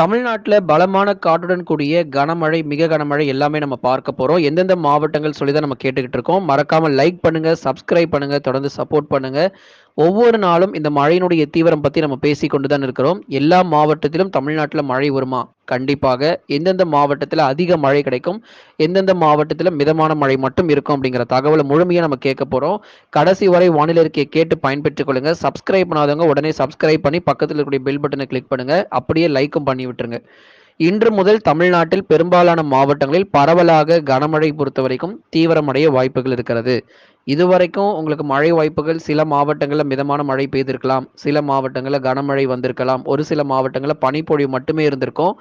தமிழ்நாட்டில் பலமான காற்றுடன் கூடிய கனமழை, மிக கனமழை எல்லாமே நம்ம பார்க்க போறோம். எந்தெந்த மாவட்டங்கள் சொல்லி தான் நம்ம கேட்டுக்கிட்டு இருக்கோம். மறக்காம லைக் பண்ணுங்க, சப்ஸ்கிரைப் பண்ணுங்க, தொடர்ந்து சப்போர்ட் பண்ணுங்க. ஒவ்வொரு நாளும் இந்த மழையினுடைய தீவிரம் பத்தி நம்ம பேசிக் கொண்டு தான் இருக்கிறோம். எல்லா மாவட்டத்திலும் தமிழ்நாட்டில் மழை வருமா? கண்டிப்பாக. எந்தெந்த மாவட்டத்தில் அதிக மழை கிடைக்கும்? எந்தெந்த மாவட்டத்தில் மிதமான மழை மட்டும் இருக்கும்? அப்படிங்கிற தகவலை முழுமையாக நம்ம கேட்க போகிறோம் கடைசி வரை வானிலை இருக்கையை கேட்டு பயன்பெற்றுக் கொள்ளுங்க. சப்ஸ்கிரைப் பண்ணாதவங்க உடனே சப்ஸ்கிரைப் பண்ணி பக்கத்தில் இருக்கக்கூடிய பெல் பட்டனை கிளிக் பண்ணுங்க. அப்படியே லைக்கும் பண்ணி விட்டுருங்க. இன்று முதல் தமிழ்நாட்டில் பெரும்பாலான மாவட்டங்களில் பரவலாக கனமழை பொறுத்தவரைக்கும் தீவிரமடைய வாய்ப்புகள் இருக்கிறது. இதுவரைக்கும் உங்களுக்கு மழை வாய்ப்புகள் சில மாவட்டங்களில் மிதமான மழை பெய்திருக்கலாம். சில மாவட்டங்களில் கனமழை வந்திருக்கலாம். ஒரு சில மாவட்டங்களில் பனிப்பொழிவு மட்டுமே இருந்திருக்கும்.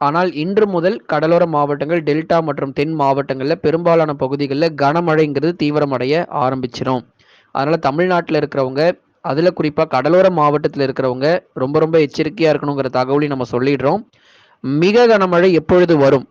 ஆனால் இன்று முதல் கடலோர மாவட்டங்கள், டெல்டா மற்றும் தென் மாவட்டங்களில் பெரும்பாலான பகுதிகளில் கனமழைங்கிறது தீவிரமடைய ஆரம்பிச்சிடும் அதனால் தமிழ்நாட்டில் இருக்கிறவங்க, அதில் குறிப்பாக கடலோர மாவட்டத்தில் இருக்கிறவங்க ரொம்ப ரொம்ப எச்சரிக்கையாக இருக்கணுங்கிற தகவலையும் நம்ம சொல்லிடுறோம். மிக கனமழை எப்பொழுது வரும்?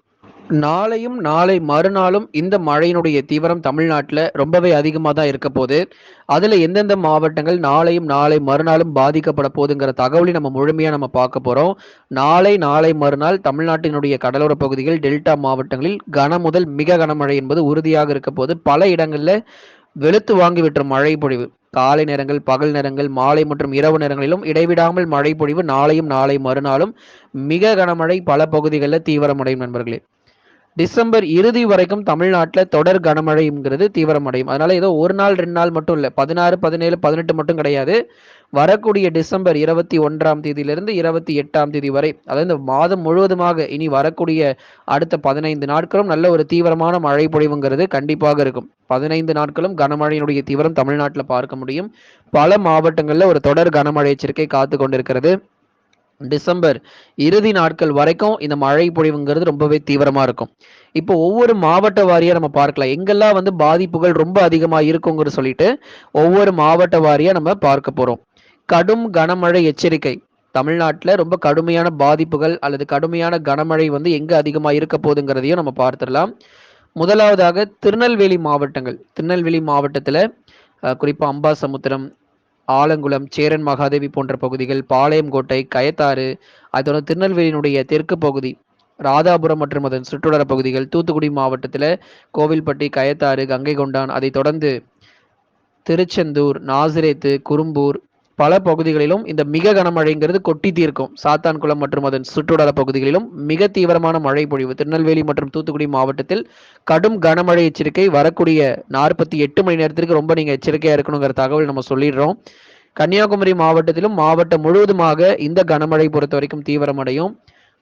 நாளையும், நாளை மறுநாளும் இந்த மழையினுடைய தீவிரம் தமிழ்நாட்டில் ரொம்பவே அதிகமாக தான் இருக்க போது. அதில் எந்தெந்த மாவட்டங்கள் நாளையும், நாளை மறுநாளும் பாதிக்கப்பட போகுதுங்கிற தகவலை நம்ம முழுமையாக நம்ம பார்க்க போகிறோம் நாளை, நாளை மறுநாள் தமிழ்நாட்டினுடைய கடலோர பகுதிகள், டெல்டா மாவட்டங்களில் கன முதல் மிக கனமழை என்பது உறுதியாக இருக்க போது. பல இடங்களில் வெளுத்து வாங்கி விட்டுரும் மழை பொழிவு. காலை நேரங்கள், பகல் நேரங்கள், மாலை மற்றும் இரவு நேரங்களிலும் இடைவிடாமல் மழை பொழிவு நாளையும், நாளை மறுநாளும் மிக கனமழை பல பகுதிகளில் தீவிரமடையும் நண்பர்களே. டிசம்பர் இறுதி வரைக்கும் தமிழ்நாட்டில் தொடர் கனமழைங்கிறது தீவிரமடையும். அதனால ஏதோ ஒரு நாள், ரெண்டு நாள் மட்டும் இல்லை பதினாறு பதினேழு பதினெட்டு மட்டும் கிடையாது. வரக்கூடிய டிசம்பர் 21ஆம் தேதியிலிருந்து 28ஆம் தேதி வரை, அதாவது இந்த மாதம் முழுவதுமாக இனி வரக்கூடிய அடுத்த 15 நாட்களும் நல்ல ஒரு தீவிரமான மழை பொழிவுங்கிறது கண்டிப்பாக இருக்கும். 15 நாட்களும் கனமழையினுடைய தீவிரம் தமிழ்நாட்டில் பார்க்க முடியும். பல மாவட்டங்களில் ஒரு தொடர் கனமழை எச்சரிக்கை காத்து கொண்டிருக்கிறது. டிசம்பர் இறுதி நாட்கள் வரைக்கும் இந்த மழை பொழிவுங்கிறது ரொம்பவே தீவிரமா இருக்கும். இப்போ ஒவ்வொரு மாவட்ட வாரியா நம்ம பார்க்கலாம். எங்கெல்லாம் வந்து பாதிப்புகள் ரொம்ப அதிகமா இருக்குங்கிற சொல்லிட்டு, ஒவ்வொரு மாவட்ட வாரியா நம்ம பார்க்க போறோம். கடும் கனமழை எச்சரிக்கை. தமிழ்நாட்டில் ரொம்ப கடுமையான பாதிப்புகள் அல்லது கடுமையான கனமழை வந்து எங்க அதிகமாக இருக்க போகுதுங்கிறதையும் நம்ம பார்த்துடலாம். முதலாவதாக திருநெல்வேலி மாவட்டங்கள். திருநெல்வேலி மாவட்டத்தில் குறிப்பாக அம்பாசமுத்திரம், ஆலங்குளம், சேரன் மகாதேவி போன்ற பகுதிகள், பாளையங்கோட்டை, கயத்தாறு, அதோட திருநெல்வேலியினுடைய தெற்கு பகுதி, ராதாபுரம் மற்றும் அதன் சுற்றுவட்டார பகுதிகள், தூத்துக்குடி மாவட்டத்தில் கோவில்பட்டி, கயத்தாறு, கங்கை கொண்டான் அதைத் தொடர்ந்து திருச்செந்தூர், நாசிரேத்து, குறும்பூர் பல பகுதிகளிலும் இந்த மிக கனமழைங்கிறது கொட்டி தீர்க்கும். சாத்தான்குளம் மற்றும் அதன் சுற்றுவட்டார பகுதிகளிலும் மிக தீவிரமான மழை பொழிவு. திருநெல்வேலி மற்றும் தூத்துக்குடி மாவட்டத்தில் கடும் கனமழை எச்சரிக்கை வரக்கூடிய 48 மணி நேரத்திற்கு ரொம்ப நீங்க எச்சரிக்கையா இருக்கணுங்கிற தகவல் நம்ம சொல்லிடுறோம். கன்னியாகுமரி மாவட்டத்திலும் மாவட்டம் முழுவதுமாக இந்த கனமழை பொறுத்தவரைக்கும் தீவிரமடையும்.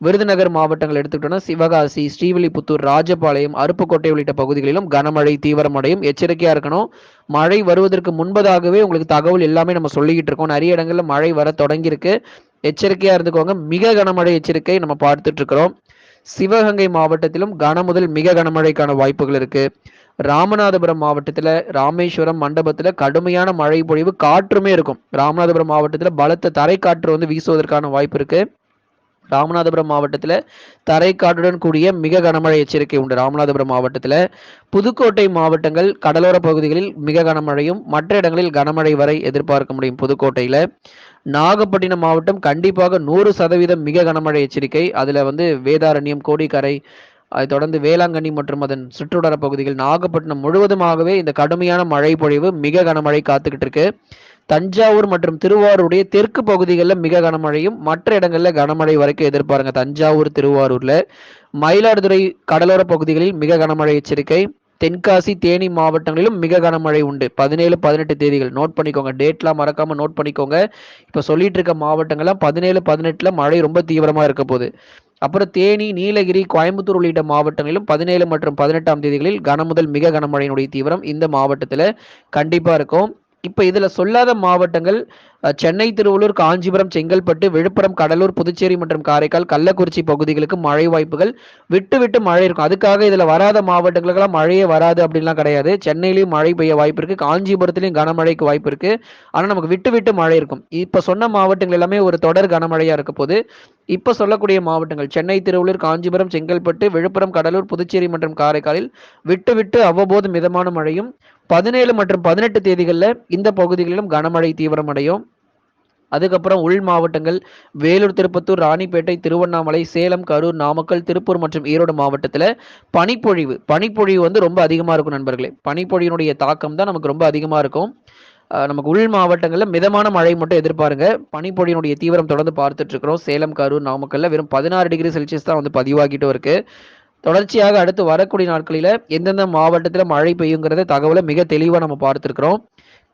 விருதுநகர் மாவட்டங்கள் எடுத்துக்கிட்டோம்னா சிவகாசி, ஸ்ரீவில்லிபுத்தூர், ராஜபாளையம், அருப்புக்கோட்டை உள்ளிட்ட பகுதிகளிலும் கனமழை தீவிரமடையும். எச்சரிக்கையா இருக்கணும். மழை வருவதற்கு முன்பதாகவே உங்களுக்கு தகவல் எல்லாமே நம்ம சொல்லிக்கிட்டு இருக்கோம். நிறைய இடங்கள்ல மழை வர தொடங்கியிருக்கு. எச்சரிக்கையா இருந்துக்கோங்க. மிக கனமழை எச்சரிக்கை நம்ம பார்த்துட்டு இருக்கிறோம். சிவகங்கை மாவட்டத்திலும் கன முதல் மிக கனமழைக்கான வாய்ப்புகள் இருக்கு. ராமநாதபுரம் மாவட்டத்தில் ராமேஸ்வரம் மண்டபத்தில் கடுமையான மழை பொழிவு காற்றுமே இருக்கும். ராமநாதபுரம் மாவட்டத்தில் பலத்த தரைக்காற்று வந்து வீசுவதற்கான வாய்ப்பு இருக்குது ராமநாதபுரம் மாவட்டத்தில் தரைக்காட்டுடன் கூடிய மிக கனமழை எச்சரிக்கை உண்டு. ராமநாதபுரம் மாவட்டத்தில் புதுக்கோட்டை மாவட்டங்கள் கடலோர பகுதிகளில் மிக கனமழையும், மற்ற இடங்களில் கனமழை வரை எதிர்பார்க்க முடியும் புதுக்கோட்டையில் நாகப்பட்டினம் மாவட்டம் கண்டிப்பாக 100% மிக கனமழை எச்சரிக்கை. அதில் வந்து வேதாரண்யம், கோடிக்கரை, அதை தொடர்ந்து வேளாங்கண்ணி மற்றும் அதன் சுற்றுவட்டார பகுதிகள் நாகப்பட்டினம் முழுவதுமாகவே இந்த கடுமையான மழை பொழிவு மிக கனமழை காத்துக்கிட்டு இருக்கு. தஞ்சாவூர் மற்றும் திருவாரூருடைய தெற்கு பகுதிகளில் மிக கனமழையும், மற்ற இடங்களில் கனமழை வரைக்கும் எதிர்பாருங்க. தஞ்சாவூர், திருவாரூர்ல. மயிலாடுதுறை கடலோர பகுதிகளில் மிக கனமழை எச்சரிக்கை. தென்காசி, தேனி மாவட்டங்களிலும் மிக கனமழை உண்டு. 17, 18 தேதிகள் நோட் பண்ணிக்கோங்க. டேட்லாம் மறக்காம நோட் பண்ணிக்கோங்க. இப்போ சொல்லிட்டு இருக்க மாவட்டங்கள்லாம் 17, 18ல மழை ரொம்ப தீவிரமாக இருக்க போகுது அப்புறம் தேனி, நீலகிரி, கோயம்புத்தூர் உள்ளிட்ட மாவட்டங்களிலும் 17 மற்றும் 18ஆம் தேதிகளில் கனமுதல் மிக கனமழையினுடைய தீவிரம் இந்த மாவட்டத்தில் கண்டிப்பாக இருக்கும். இப்போ இதில் சொல்லாத மாவட்டங்கள் சென்னை, திருவள்ளூர், காஞ்சிபுரம், செங்கல்பட்டு, விழுப்புரம், கடலூர், புதுச்சேரி மற்றும் காரைக்கால், கள்ளக்குறிச்சி பகுதிகளுக்கு மழை வாய்ப்புகள் விட்டு விட்டு மழை இருக்கும். அதுக்காக இதில் வராத மாவட்டங்களுக்கெல்லாம் மழையே வராது அப்படின்லாம் கிடையாது. சென்னையிலையும் மழை பெய்ய வாய்ப்பு இருக்குது காஞ்சிபுரத்துலையும் கனமழைக்கு வாய்ப்பு இருக்குது ஆனால் நமக்கு விட்டு விட்டு மழை இருக்கும். இப்போ சொன்ன மாவட்டங்கள் எல்லாமே ஒரு தொடர் கனமழையாக இருக்க போது. இப்போ சொல்லக்கூடிய மாவட்டங்கள் சென்னை, திருவள்ளூர், காஞ்சிபுரம், செங்கல்பட்டு, விழுப்புரம், கடலூர், புதுச்சேரி மற்றும் காரைக்காலில் விட்டு விட்டு அவ்வப்போது மிதமான மழையும், 17 மற்றும் பதினெட்டு தேதிகளில் இந்த பகுதிகளிலும் கனமழை தீவிரமடையும். அதுக்கப்புறம் உள் மாவட்டங்கள் வேலூர் திருப்பத்தூர் ராணிப்பேட்டை திருவண்ணாமலை சேலம் கரூர் நாமக்கல் திருப்பூர் மற்றும் ஈரோடு மாவட்டத்தில் பனிப்பொழிவு பனிப்பொழிவு வந்து ரொம்ப அதிகமாக இருக்கும் நண்பர்களே. பனிப்பொழிவினுடைய தாக்கம் தான் நமக்கு ரொம்ப அதிகமாக இருக்கும். நமக்கு உள் மாவட்டங்களில் மிதமான மழை மட்டும் எதிர்பாருங்க. பனிப்பொழியினுடைய தீவிரம் தொடர்ந்து பார்த்துட்டு இருக்கிறோம். சேலம் கரூர் நாமக்கல்ல வெறும் பதினாறு டிகிரி செல்சியஸ் தான் வந்து பதிவாகிட்டு இருக்கு. தொடர்ச்சியாக அடுத்து வரக்கூடிய நாட்களில் எந்தெந்த மாவட்டத்தில் மழை பெய்யுங்கிறத தகவலை மிக தெளிவாக நம்ம பார்த்துருக்குறோம்.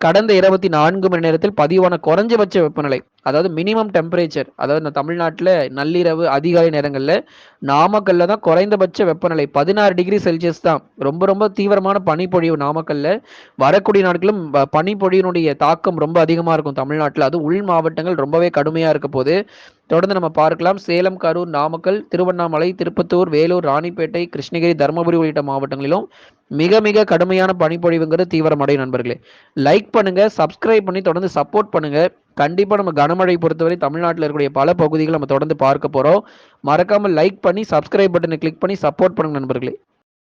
கடந்த இருபத்தி நான்கு மணி நேரத்தில் பதிவான குறைஞ்சபட்ச வெப்பநிலை அதாவது மினிமம் டெம்பரேச்சர் அதாவது இந்த தமிழ்நாட்டில் நள்ளிரவு அதிகாலை நேரங்களில் நாமக்கல்ல தான் குறைந்தபட்ச வெப்பநிலை பதினாறு டிகிரி செல்சியஸ் தான். ரொம்ப ரொம்ப தீவிரமான பனிப்பொழிவு நாமக்கல்ல. வரக்கூடிய நாட்களும் பனிப்பொழியினுடைய பனிப்பொழிவினுடைய தாக்கம் ரொம்ப அதிகமாக இருக்கும் தமிழ்நாட்டில். அது உள் மாவட்டங்கள் ரொம்பவே கடுமையாக இருக்க போது தொடர்ந்து நம்ம பார்க்கலாம். சேலம் கரூர் நாமக்கல் திருவண்ணாமலை திருப்பத்தூர் வேலூர் ராணிப்பேட்டை கிருஷ்ணகிரி தருமபுரி உள்ளிட்ட மாவட்டங்களிலும் மிக மிக கடுமையான பனிப்பொழிவுங்கிறது தீவிரமடையும் நண்பர்களே. லைக் பண்ணுங்க சப்ஸ்கிரைப் பண்ணி தொடர்ந்து சப்போர்ட் பண்ணுங்க. கண்டிப்பா நம்ம கனமழை பொறுத்தவரை தமிழ்நாட்டில் இருக்கக்கூடிய பல பகுதிகளை நம்ம தொடர்ந்து பார்க்க போறோம். மறக்காம லைக் பண்ணி சப்ஸ்கிரைப் பட்டனை கிளிக் பண்ணி சப்போர்ட் பண்ணுங்க நண்பர்களே.